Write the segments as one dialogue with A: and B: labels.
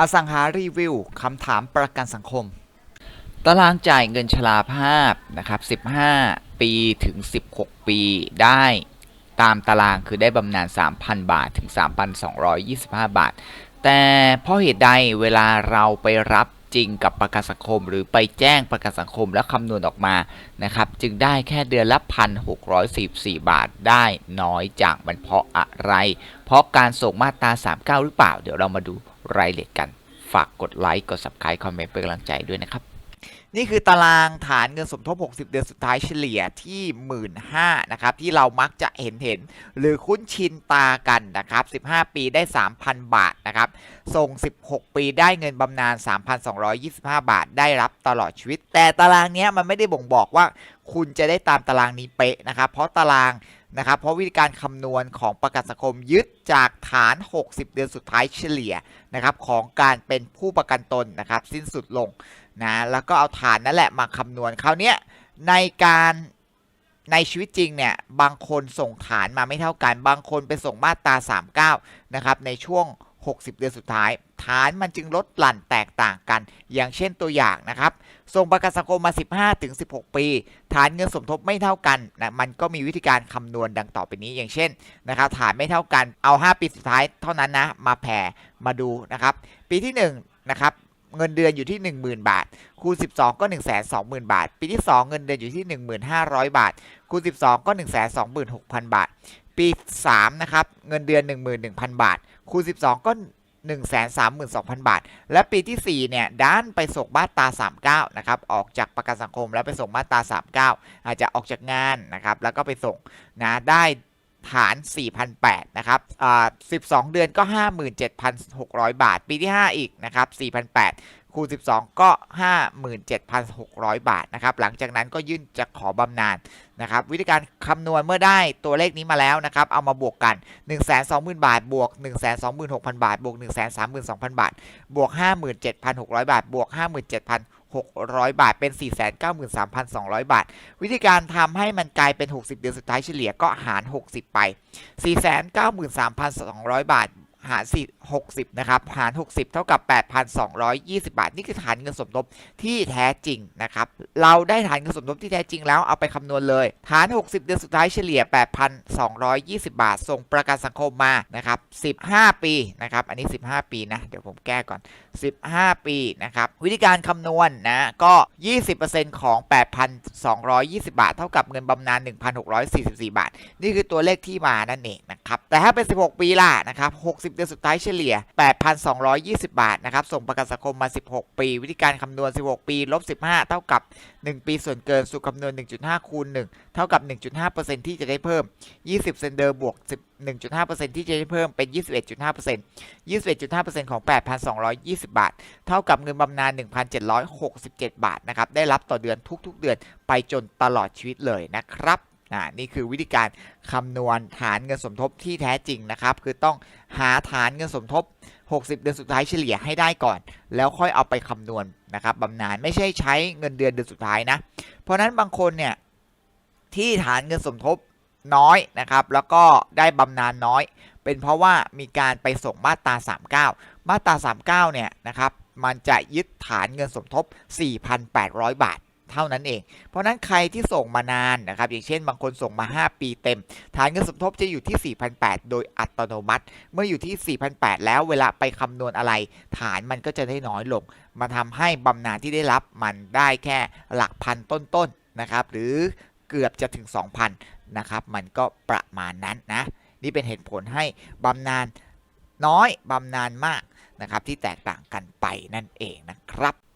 A: อสังหารีวิวคำถามประกันสังคม ตารางจ่ายเงินชราภาพนะครับ 15 ปีถึง 16 ปีได้ตามตารางคือได้บำนาญ 3,000 บาทถึง 3,225 บาท แต่เพราะเหตุใดเวลาเราไปรับจริงกับประกันสังคม หรือไปแจ้งประกันสังคมแล้วคำนวณออกมานะครับ จึงได้แค่เดือนละ 1,644 บาทได้น้อยจังมันเพราะอะไร เพราะการส่งมาตรา 39 หรือเปล่า เดี๋ยวเรามาดู รายละเอียดกัน ฝากกดไลค์ กด subscribe คอมเมนต์เป็นกำลังใจด้วยนะครับ นี่คือตารางฐานเงินสมทบ 60 เดือนสุดท้ายเฉลี่ยที่ 15,000นะครับ ที่เรามักจะเห็นเห็น หรือคุ้นชินตากันนะครับ 15 ปีได้ 3,000 บาทนะครับ ส่ง 16 ปีได้เงินบำนาญ 3,225 บาทได้รับตลอดชีวิต แต่ตารางนี้มันไม่ได้บ่งบอกว่าคุณจะได้ตามตารางนี้เป๊ะนะครับ เพราะตารางนะครับ เพราะวิธีการคำนวณของประกันสังคมยึดจากฐาน 60 เดือนสุดท้ายเฉลี่ยนะครับของการเป็นผู้ประกันตนนะครับสิ้นสุดลง นะแล้วก็เอาฐานนั่นแหละมาคำนวณคราวนี้ในการในชีวิตจริงเนี่ยบางคนส่งฐานมาไม่เท่ากัน บางคนไปส่งมาตรา 39 นะครับในช่วง 60 เดือนสุดท้าย ฐานมันจึงลดหลั่นแตกต่างกัน อย่างเช่นตัวอย่างนะครับ ส่งประกันสังคมมา 15ถึง16 ปี ฐานเงินสมทบไม่เท่ากันนะมันก็มีวิธีการคำนวณดังต่อไปนี้ อย่างเช่นนะครับฐานไม่เท่ากันเอา 5 ปีสุดท้ายเท่านั้นนะมาแผ่มาดูนะครับ ปีที่1นะครับ เงินเดือนอยู่ที่ 10,000 บาท คูณ 12 ก็ 120,000 บาท ปีที่ 2 เงินเดือนอยู่ที่ 1500 บาท คูณ 12 ก็ 126,000 บาท ปี 3 นะครับ เงินเดือน 11,000 บาท คูณ 12 ก็ 132,000 บาท และปีที่ 4 เนี่ยด้านไปส่งมาตรา 39 นะครับ ออกจากประกันสังคมแล้วไปส่งมาตรา 39 อาจจะออกจากงานนะครับ แล้วก็ไปส่งนะ ได้ ฐาน4,008นะครับอ่า12 เดือนก็ 57,600 บาท ปีที่ 5 อีกนะครับ4,008คูณ 12 ก็ 57,600 บาทนะครับ หลังจากนั้นก็ยื่นจะขอบำนาญนะครับ วิธีการคำนวณเมื่อได้ตัวเลขนี้มาแล้วนะครับ เอามาบวกกัน 120,000 บาท บวก 126,000 บาท บวก 132,000 บาท บวก 57,600 บาท บวก 57,000 6,600 บาท เป็น 493,200 บาท วิธีการทำให้มันกลายเป็น 60 เดือนสุดท้ายเฉลี่ยก็หาร 60 ไป 493,200 บาท หาร60นะครับหาร 60 เท่ากับ 8,220 บาท นี่คือฐานเงินสมทบที่แท้จริงนะครับเราได้ฐานเงินสมทบที่แท้จริงแล้วเอาไปคำนวณเลยฐาน 60 เดือนสุดท้ายเฉลี่ย 8,220 บาท ส่งประกันสังคมมานะครับ15 ปีนะครับอันนี้ 15 ปีนะเดี๋ยวผมแก้ก่อน 15 ปีนะครับวิธีการคำนวณนะก็ 20%ของ 8,220 บาท เท่ากับเงินบำนาญ 1,644 บาท นี่คือตัวเลขที่มานั่นเองนะ ครับ แต่ถ้าเป็น 16 ปีล่ะนะครับ 60 เดือนสุดท้ายเฉลี่ย 8,220 บาทนะครับ ส่งประกันสังคมมา 16 ปี วิธีการคำนวณ 16 ปีลบ 15 เท่ากับ 1 ปีส่วนเกินสูตรคำนวณ 1.5 คูณ 1 เท่ากับ 1.5%ที่จะได้เพิ่ม 20 เซนเดอร์บวก 1.5%ที่จะได้เพิ่มเป็น 21.5% 21.5%ของ 8,220 บาท เท่ากับเงินบำนาญ 1,767 บาทนะครับ ได้รับต่อเดือนทุกๆ เดือนไปจนตลอดชีวิตเลยนะครับ อ่านี่คือวิธีการคำนวณฐานเงินสมทบที่แท้จริงนะครับ คือต้องหาฐานเงินสมทบ 60 เดือนสุดท้ายเฉลี่ยให้ได้ก่อน แล้วค่อยเอาไปคำนวณนะครับบำนาญไม่ใช่ใช้เงินเดือนเดือนสุดท้ายนะ เพราะฉะนั้นบางคนเนี่ยที่ฐานเงินสมทบน้อยนะครับ แล้วก็ได้บำนาญน้อย เป็นเพราะว่ามีการไปส่งมาตรา 39 มาตรา 39 เนี่ยนะครับ มันจะยึดฐานเงินสมทบ 4,800 บาท เท่านั้นเอง เพราะนั้นใครที่ส่งมานานนะครับ อย่างเช่นบางคนส่งมา 5 ปีเต็ม ฐานเงินสมทบจะอยู่ที่ 4,800 โดยอัตโนมัติ เมื่ออยู่ที่ 4,800 แล้วเวลาไปคำนวณอะไร ฐานมันก็จะได้น้อยลง มาทำให้บำนาญที่ได้รับมันได้แค่หลักพันต้นๆนะครับ หรือเกือบจะถึง 2,000 นะครับ มันก็ประมาณนั้นนะ นี่เป็นเหตุผลให้บำนาญน้อยบำนาญมากนะครับที่แตกต่างกันไปนั่นเองนะครับ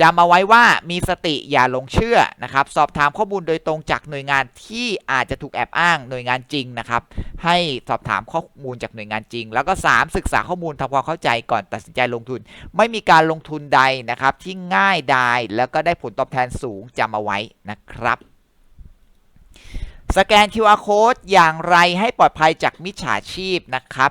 A: จำเอาไว้ว่ามีสติอย่าหลงเชื่อนะครับ สอบถามข้อมูลโดยตรงจากหน่วยงานที่อาจจะถูกแอบอ้างหน่วยงานจริงนะครับ ให้สอบถามข้อมูลจากหน่วยงานจริง แล้วก็ 3 ศึกษาข้อมูลทำความเข้าใจก่อนตัดสินใจลงทุน ไม่มีการลงทุนใดนะครับ ที่ง่ายดายแล้วก็ได้ผลตอบแทนสูงจำเอาไว้นะครับสแกน QR code อย่างไรให้ปลอดภัยจากมิจฉาชีพนะครับ